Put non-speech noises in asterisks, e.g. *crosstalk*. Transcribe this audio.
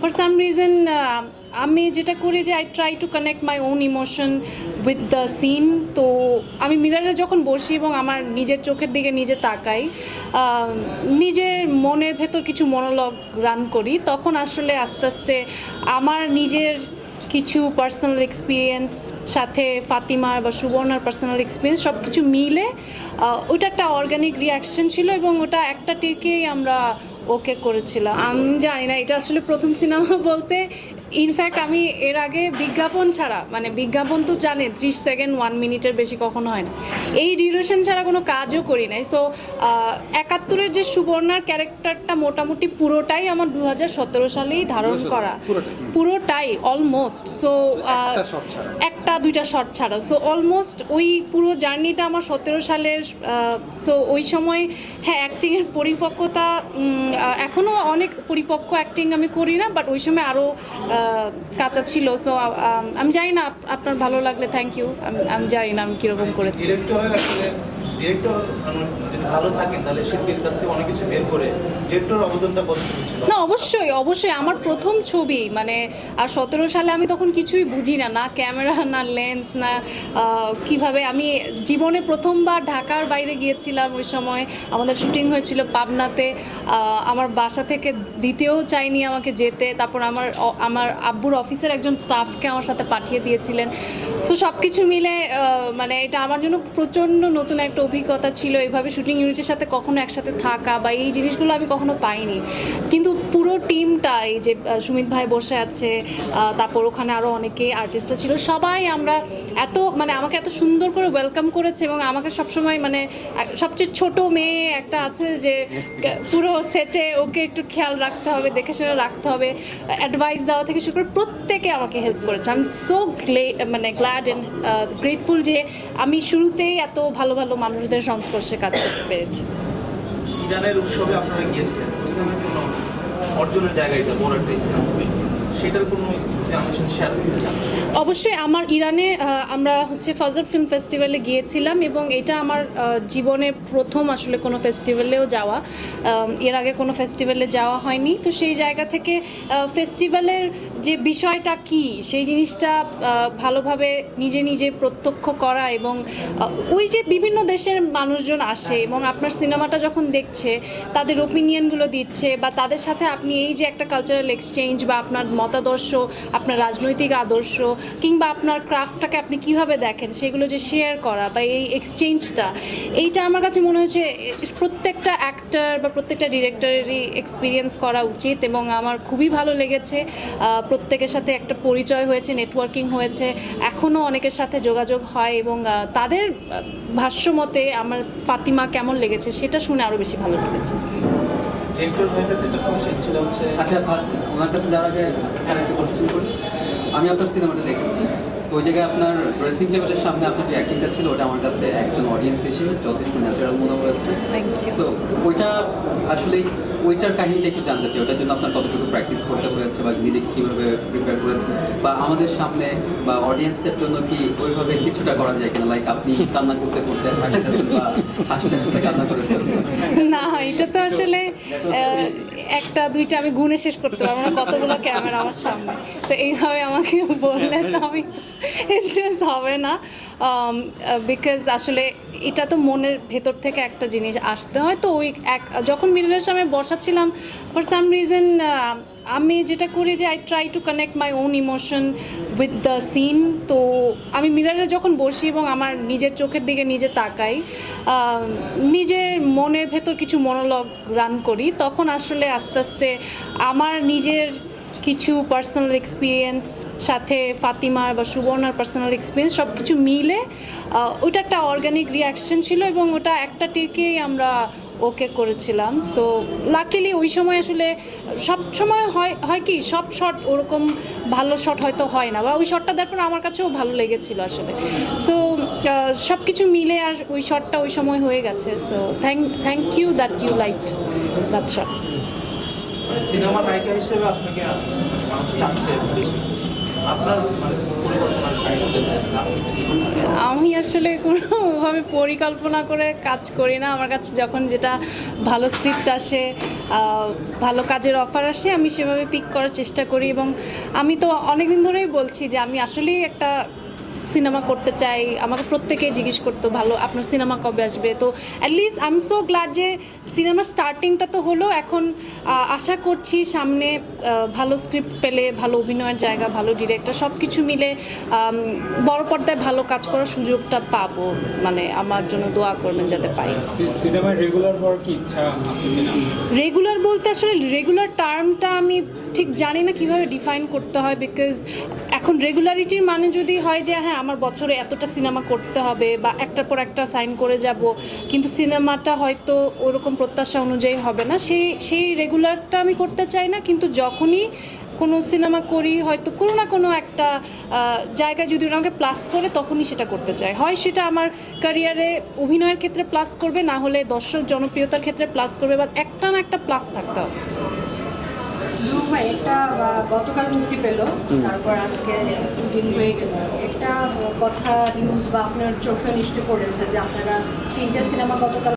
For some reason আমি যেটা করি যে I try to connect my own emotion with the scene তো আমি মিরারে যখন বসি এবং আমার নিজের চোখের দিকে নিজে তাকাই নিজের মনের ভেতর কিছু মনোলগ রান করি, তখন আসলে আস্তে আস্তে আমার নিজের কিছু পার্সোনাল এক্সপিরিয়েন্স সাথে ফাতিমার বা সুবর্ণার পার্সোনাল এক্সপিরিয়েন্স সব কিছু মিলে ওটা একটা অর্গানিক রিয়াকশন ছিল এবং ওটা একটা টেকেই আমরা ওকে করেছিলাম। আমি জানি না এটা আসলে প্রথম সিনেমা বলতে ইনফ্যাক্ট আমি এর আগে বিজ্ঞাপন ছাড়া মানে বিজ্ঞাপন তো জানে ত্রিশ সেকেন্ড ওয়ান মিনিটের বেশি কখনো হয় না। এই ডিউরেশন ছাড়া কোনো কাজও করি নাই। সো একাত্তরের যে সুবর্ণার ক্যারেক্টারটা মোটামুটি পুরোটাই আমার দু হাজার সতেরো সালেই ধারণ করা। পুরোটাই। অলমোস্ট সো একটা দুইটা শর্ট ছাড়া। সো অলমোস্ট ওই পুরো জার্নিটা আমার সতেরো সালের সো ওই সময় হ্যাঁ অ্যাক্টিংয়ের পরিপক্কতা এখনও অনেক পরিপক্ক অ্যাক্টিং আমি করি না বাট ওই সময় আরও কাঁচা ছিল সো আমি জানি না আপনার ভালো লাগলে থ্যাংক ইউ আমি জানি না আমি কীরকম করেছি। ভালো থাকেন তাহলে শিল্পীর কাছ থেকে অনেক কিছু বের করে ডিরেক্টর অবদানটা কতটুকু না, অবশ্যই অবশ্যই। আমার প্রথম ছবি মানে আর সতেরো সালে আমি তখন কিছুই বুঝি না না ক্যামেরা, না লেন্স, না কীভাবে আমি জীবনে প্রথমবার ঢাকার বাইরে গিয়েছিলাম ওই সময়। আমাদের শুটিং হয়েছিল পাবনাতে। আমার বাসা থেকে দিতেও চাইনি আমাকে যেতে। তারপর আমার আমার আব্বুর অফিসের একজন স্টাফকে আমার সাথে পাঠিয়ে দিয়েছিলেন। সো সব কিছু মিলে মানে এটা আমার জন্য প্রচণ্ড নতুন একটা অভিজ্ঞতা ছিল। এইভাবে শুটিং ইউনিটের সাথে কখনো একসাথে থাকা বা এই জিনিসগুলো আমি কখনো পাইনি। কিন্তু পুরো টিমটা এই যে সুমিত ভাই বসে আছে তারপর ওখানে আরও অনেকে আর্টিস্টরা ছিল, সবাই আমরা এত মানে আমাকে এত সুন্দর করে ওয়েলকাম করেছে এবং আমাকে সবসময় মানে সবচেয়ে ছোট মেয়ে একটা আছে যে পুরো সেটে ওকে একটু খেয়াল রাখতে হবে, দেখে শুনে রাখতে হবে অ্যাডভাইস দেওয়া থেকে শুরু করে প্রত্যেকে আমাকে হেল্প করেছে। আমি সো মানে গ্ল্যাড অ্যান্ড গ্রেটফুল যে আমি শুরুতেই এত ভালো ভালো মানুষদের সংস্পর্শে কাজ করতে পেরেছি। ইরানের উৎসবে আপনারা গিয়েছিলেন। অর্জনের জায়গায় বড় একটা সেটার কোনো অবশ্যই আমার ইরানে আমরা হচ্ছে ফাজার ফিল্ম ফেস্টিভ্যালে গিয়েছিলাম এবং এটা আমার আহ, জীবনের প্রথম আসলে কোনো ফেস্টিভ্যালেও যাওয়া। এর আগে কোনো ফেস্টিভ্যালে যাওয়া হয়নি। তো সেই জায়গা থেকে ফেস্টিভ্যালের যে বিষয়টা কি সেই জিনিসটা ভালোভাবে নিজে নিজে প্রত্যক্ষ করা এবং ওই যে বিভিন্ন দেশের মানুষজন আসে এবং আপনার সিনেমাটা যখন দেখছে তাদের ওপিনিয়নগুলো দিচ্ছে বা তাদের সাথে আপনি এই যে একটা কালচারাল এক্সচেঞ্জ বা আপনার মতাদর্শ, আপনার রাজনৈতিক আদর্শ কিংবা আপনার ক্রাফটটাকে আপনি কীভাবে দেখেন, সেগুলো যে শেয়ার করা বা এই এক্সচেঞ্জটা এইটা আমার কাছে মনে হচ্ছে প্রত্যেকটা অ্যাক্টর বা প্রত্যেকটা ডিরেক্টরেরই এক্সপিরিয়েন্স করা উচিত এবং আমার খুবই ভালো লেগেছে। প্রত্যেকের সাথে একটা পরিচয় হয়েছে নেটওয়ার্কিং হয়েছে, এখনও অনেকের সাথে যোগাযোগ হয় এবং তাদের ভাষ্যমতে আমার ফাতিমা কেমন লেগেছে সেটা শুনে আরও বেশি ভালো লেগেছে। কোশ্চেন সেটা হচ্ছে আচ্ছা ওনার কাছে যাওয়ার আগে একটা কোশ্চেন করি। আমি আপনার সিনেমাটা দেখেছি। ওই জায়গায় আপনার ড্রেসিং টেবিলের সামনে আপনার যে অ্যাক্টিংটা ছিল ওটা আমার কাছে একজন অডিয়েন্স হিসেবে যথেষ্ট ন্যাচারাল মনে হয়েছে। সো ওইটা আসলে ওইটার কাহিনীটা একটু জানতে চাই ওটার জন্য আপনার কতটুকু প্র্যাকটিস করতে হয়েছে বা নিজেকে কীভাবে প্রিপেয়ার করেছেন? বা আমাদের সামনে বা অডিয়েন্সের জন্য কি ওইভাবে কিছুটা করা যায় কিনা? লাইক আপনি কান্না করতে করতে হাসতেছেন বা হাসতে হাসতে কান্না করে না এটা তো আসলে একটা দুইটা আমি গুণে শেষ করতে পারব না কতগুলো ক্যামেরা আমার সামনে। তো এইভাবে আমাকে বললে তো। আমি *laughs* জাস্ট হবে না। বিকজ আসলে এটা তো মনের ভেতর থেকে একটা জিনিস আসতে হয়। তো ওই এক, যখন মিররের সামনে বসাচ্ছিলাম ফর সাম রিজন আমি যেটা করি যে I try to connect my own emotion with the scene তো আমি মিরারে যখন বসি এবং আমার নিজের চোখের দিকে নিজে তাকাই নিজের মনের ভেতর কিছু মনোলগ রান করি, তখন আসলে আস্তে আস্তে আমার নিজের কিছু পার্সোনাল এক্সপিরিয়েন্স সাথে ফাতিমার বা সুবর্ণার পার্সোনাল এক্সপিরিয়েন্স সব কিছু মিলে ওটা একটা অর্গানিক রিয়াকশন ছিল এবং ওটা একটা টেকেই আমরা ওকে করেছিলাম। সো লাকিলি ওই সময় আসলে সব সময় হয় হয় কি, সব শট ওরকম ভালো শট হয়তো হয় না বা ওই শটটা দেওয়ার পর আমার কাছেও ভালো লেগেছিল আসলে। সো সব কিছু মিলে আর ওই শটটা ওই সময় হয়ে গেছে। So thank thank you that you light that shot মানে সিনেমা নায়িকা হিসেবে আপনাকে চাচ্ছে মানে? আমি আসলে কোনোভাবে পরিকল্পনা করে কাজ করি না আমার কাছে যখন যেটা ভালো স্ক্রিপ্ট আসে ভালো কাজের অফার আসে, আমি সেভাবে পিক করার চেষ্টা করি এবং আমি তো অনেকদিন ধরেই বলছি যে আমি আসলেই একটা সিনেমা করতে চাই আমাকে প্রত্যেকেই জিজ্ঞেস করতো ভালো আপনার সিনেমা কবে আসবে? তো at least I am so glad যে সিনেমা স্টার্টিংটা তো হলো এখন আশা করছি সামনে ভালো স্ক্রিপ্ট পেলে ভালো অভিনয়ের জায়গা ভালো ডিরেক্টর সব কিছু মিলে বড় পর্দায় ভালো কাজ করার সুযোগটা পাবো মানে আমার জন্য দোয়া করবেন যাতে পাই সিনেমায় রেগুলার হওয়ার কি ইচ্ছা আছে কিনা? রেগুলার বলতে আসলে রেগুলার টার্মটা আমি ঠিক জানি না কীভাবে ডিফাইন করতে হয় বিকজ এখন রেগুলারিটির মানে যদি হয় যে হ্যাঁ আমার বছরে এতটা সিনেমা করতে হবে বা একটার পর একটা সাইন করে যাব, কিন্তু সিনেমাটা হয়তো ওরকম প্রত্যাশা অনুযায়ী হবে না। সেই সেই রেগুলারটা আমি করতে চাই না, কিন্তু যখনই কোনো সিনেমা করি, হয়তো কোনো না কোনো একটা জায়গায় যদি ওরা আমাকে প্লাস করে, তখনই সেটা করতে চাই হয় সেটা আমার ক্যারিয়ারে অভিনয়ের ক্ষেত্রে প্লাস করবে, না হলে দর্শক জনপ্রিয়তার ক্ষেত্রে প্লাস করবে বা একটা না একটা প্লাস থাকতে হবে। আহ, গতকাল মুক্তি পেল তারপর আজকে দুদিন হয়ে গেল। একটা কথা নিউজ বা আপনার চোখে নিশ্চয় পড়েছে যে আপনারা তিনটে সিনেমা গতকাল